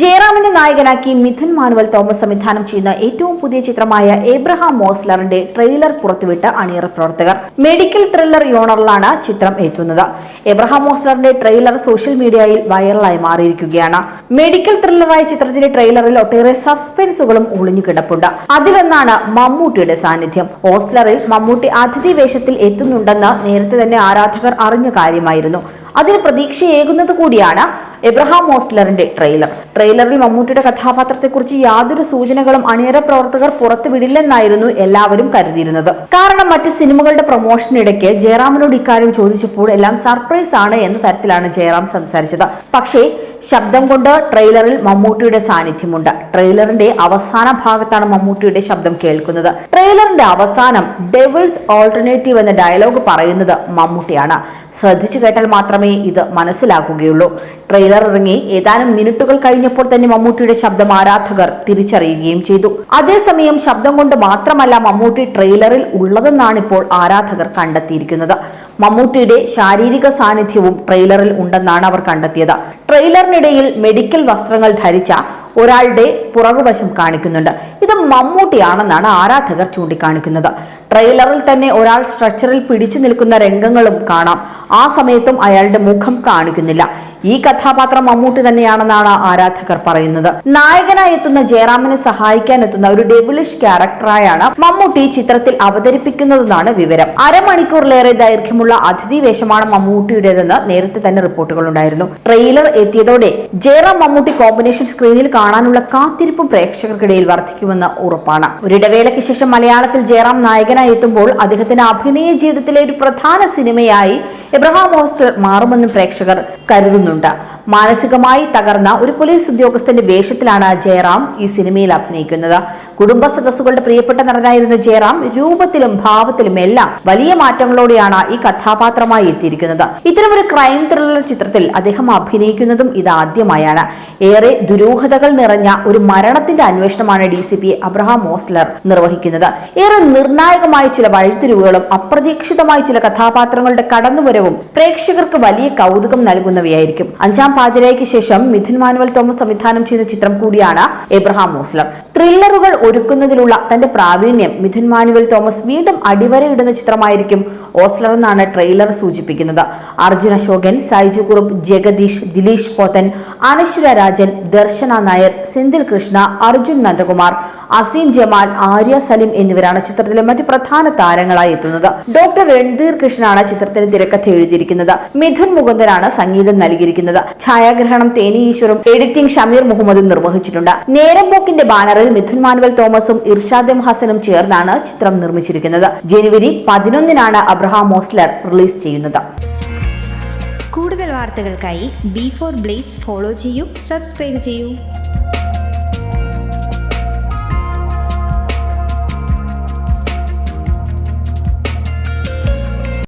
ജയറാമിനെ നായകനാക്കി Mithun manual Thomas സംവിധാനം ചെയ്യുന്ന ഏറ്റവും പുതിയ ചിത്രമായ ഏബ്രഹാം മോസ്ലറിന്റെ ട്രെയിലർ പുറത്തുവിട്ട അണിയറ പ്രവർത്തകർ. മെഡിക്കൽ ത്രില്ലർ യോണറിലാണ് ചിത്രം എത്തുന്നത്. എബ്രഹാം മോസ്ലറിന്റെ ട്രെയിലർ സോഷ്യൽ മീഡിയയിൽ വൈറലായി മാറിയിരിക്കുകയാണ്. മെഡിക്കൽ ത്രില്ലറായ ചിത്രത്തിന്റെ ട്രെയിലറിൽ ഒട്ടേറെ സസ്പെൻസുകളും ഒളിഞ്ഞു കിടപ്പുണ്ട് അതിലൊന്നാണ് മമ്മൂട്ടിയുടെ സാന്നിധ്യം. ഓസ്ലറിൽ മമ്മൂട്ടി അതിഥി വേഷത്തിൽ എത്തുന്നുണ്ടെന്ന് നേരത്തെ തന്നെ ആരാധകർ അറിഞ്ഞ കാര്യമായിരുന്നു. അതിന് പ്രതീക്ഷയേകുന്നത് കൂടിയാണ് എബ്രഹാം മോസ്ലറിന്റെ ട്രെയിലർ. ട്രെയിലറിൽ മമ്മൂട്ടിയുടെ കഥാപാത്രത്തെക്കുറിച്ച് യാതൊരു സൂചനകളും അണിയറ പ്രവർത്തകർ പുറത്തുവിടില്ലെന്നായിരുന്നു എല്ലാവരും കരുതിയിരുന്നത്. കാരണം മറ്റ് സിനിമകളുടെ പ്രൊമോഷനിടയ്ക്ക് ജയറാമിനോട് ഇക്കാര്യം ചോദിച്ചപ്പോൾ എല്ലാം സർപ്രൈസ് ആണ് എന്ന തരത്തിലാണ് ജയറാം സംസാരിച്ചത്. പക്ഷേ ശബ്ദം കൊണ്ട് ട്രെയിലറിൽ മമ്മൂട്ടിയുടെ സാന്നിധ്യമുണ്ട്. ട്രെയിലറിന്റെ അവസാന ഭാഗത്താണ് മമ്മൂട്ടിയുടെ ശബ്ദം കേൾക്കുന്നത്. ട്രെയിലറിന്റെ അവസാനം ഡെവിൾസ് ഓൾട്ടർനേറ്റീവ് എന്ന ഡയലോഗ് പറയുന്നത് മമ്മൂട്ടിയാണ്. ശ്രദ്ധിച്ചു കേട്ടാൽ മാത്രമേ ഇത് മനസ്സിലാക്കുകയുള്ളൂ. ട്രെയിലർ ഇറങ്ങി ഏതാനും മിനിറ്റുകൾ കഴിഞ്ഞപ്പോൾ തന്നെ മമ്മൂട്ടിയുടെ ശബ്ദം ആരാധകർ തിരിച്ചറിയുകയും ചെയ്തു. അതേസമയം ശബ്ദം കൊണ്ട് മാത്രമല്ല മമ്മൂട്ടി ട്രെയിലറിൽ ഉള്ളതെന്നാണ് ഇപ്പോൾ ആരാധകർ കണ്ടെത്തിയിരിക്കുന്നത്. മമ്മൂട്ടിയുടെ ശാരീരിക സാന്നിധ്യവും ട്രെയിലറിൽ ഉണ്ടെന്നാണ് അവർ കണ്ടെത്തിയത്. ട്രെയിലറിനിടയിൽ മെഡിക്കൽ വസ്ത്രങ്ങൾ ധരിച്ച ഒരാളുടെ പുറകുവശം കാണിക്കുന്നുണ്ട്. ഇത് മമ്മൂട്ടിയാണെന്നാണ് ആരാധകർ ചൂണ്ടിക്കാണിക്കുന്നത്. ട്രെയിലറിൽ തന്നെ ഒരാൾ സ്ട്രക്ചറിൽ പിടിച്ചു നിൽക്കുന്ന രംഗങ്ങളും കാണാം. ആ സമയത്തും അയാളുടെ മുഖം കാണിക്കുന്നില്ല. ഈ കഥാപാത്രം മമ്മൂട്ടി തന്നെയാണെന്നാണ് ആരാധകർ പറയുന്നത്. നായകനായി എത്തുന്ന ജയറാമിനെ സഹായിക്കാൻ എത്തുന്ന ഒരു ഡെബിളിഷ് ക്യാരക്ടറായാണ് മമ്മൂട്ടി ചിത്രത്തിൽ അവതരിപ്പിക്കുന്നതെന്നാണ് വിവരം. അരമണിക്കൂറിലേറെ ദൈർഘ്യമുള്ള അതിഥി വേഷമാണ് മമ്മൂട്ടിയുടേതെന്ന് നേരത്തെ തന്നെ റിപ്പോർട്ടുകൾ ഉണ്ടായിരുന്നു. ട്രെയിലർ എത്തിയതോടെ ജയറാം മമ്മൂട്ടി കോമ്പിനേഷൻ സ്ക്രീനിൽ കാണാനുള്ള കാത്തിരിപ്പും പ്രേക്ഷകർക്കിടയിൽ വർദ്ധിക്കുമെന്ന് ഉറപ്പാണ്. ഒരിടവേളയ്ക്ക് ശേഷം മലയാളത്തിൽ ജയറാം നായകനായി എത്തുമ്പോൾ അദ്ദേഹത്തിന്റെ അഭിനയ ജീവിതത്തിലെ ഒരു പ്രധാന സിനിമയായി എബ്രഹാം ഹോസ്റ്റർ മാറുമെന്നും പ്രേക്ഷകർ കരുതുന്നുണ്ട്. മാനസികമായി തകർന്ന ഒരു പോലീസ് ഉദ്യോഗസ്ഥന്റെ വേഷത്തിലാണ് ജയറാം ഈ സിനിമയിൽ അഭിനയിക്കുന്നത്. കുടുംബ സദസ്സുകളുടെ പ്രിയപ്പെട്ട നടനായിരുന്ന ജയറാം. രൂപത്തിലും ഭാവത്തിലും എല്ലാം വലിയ മാറ്റങ്ങളോടെയാണ് ഈ കഥാപാത്രമായി എത്തിയിരിക്കുന്നത്. ഇത്തരമൊരു ക്രൈം ത്രില്ലർ ചിത്രത്തിൽ അദ്ദേഹം അഭിനയിക്കുന്നതും ഇതാദ്യമായാണ് ഏറെ ദുരൂഹതകൾ നിറഞ്ഞ ഒരു മരണത്തിന്റെ അന്വേഷണമാണ് D C P Abraham Ozler നിർവഹിക്കുന്നത്. ഏറെ നിർണായകമായ ചില വഴിത്തിരിവുകളും അപ്രതീക്ഷിതമായ ചില കഥാപാത്രങ്ങളുടെ കടന്നുവരവും പ്രേക്ഷകർക്ക് വലിയ കൗതുകം നൽകുന്നവയായിരിക്കും. അഞ്ചാം പാതിരായ്ക്ക് ശേഷം മിഥുൻ മാനുവൽ തോമസ് സംവിധാനം ചെയ്ത ചിത്രം കൂടിയാണ് എബ്രഹാം മോസ്ലം. ത്രില്ലറുകൾ ഒരുക്കുന്നതിലുള്ള തന്റെ പ്രാവീണ്യം മിഥുൻ മാനുവൽ തോമസ് വീണ്ടും അടിവരയിടുന്ന ചിത്രമായിരിക്കും ഓസ്ലർ എന്നാണ് ട്രെയിലർ സൂചിപ്പിക്കുന്നത്. അർജുൻ അശോകൻ സൈജു കുറുപ്പ് ജഗദീഷ് ദിലീഷ് പോത്തൻ അനശ്വര രാജൻ ദർശന നായർ സെന്തിൽ കൃഷ്ണ അർജുൻ നന്ദകുമാർ. അസീം ജമാൽ ആര്യ സലിം എന്നിവരാണ് ചിത്രത്തിലെ മറ്റ് പ്രധാന താരങ്ങളായി എത്തുന്നത്. ഡോക്ടർ രൺധീർ കൃഷ്ണനാണ് ചിത്രത്തിന് തിരക്കഥ എഴുതിയിരിക്കുന്നത്. മിഥുൻ മുകുന്ദനാണ് സംഗീതം നൽകിയിരിക്കുന്നത്. ഛായാഗ്രഹണം തേനി ഈശ്വറും എഡിറ്റിംഗ് ഷമീർ മുഹമ്മദും നിർവഹിച്ചിട്ടുണ്ട്. നേരം പോക്കിന്റെ ബാനറിൽ മിഥുൻ മാനുവൽ തോമസും ഇർഷാദ് ഹസനും ചേർന്നാണ് ചിത്രം നിർമ്മിച്ചിരിക്കുന്നത്. ജനുവരി പതിനൊന്നിനാണ് അബ്രഹാം മോസ്ലർ റിലീസ് ചെയ്യുന്നത്. കൂടുതൽ വാർത്തകൾക്കായി ബി ഫോർ ബ്ലേസ് ഫോളോ ചെയ്യൂ സബ്സ്ക്രൈബ് ചെയ്യൂ.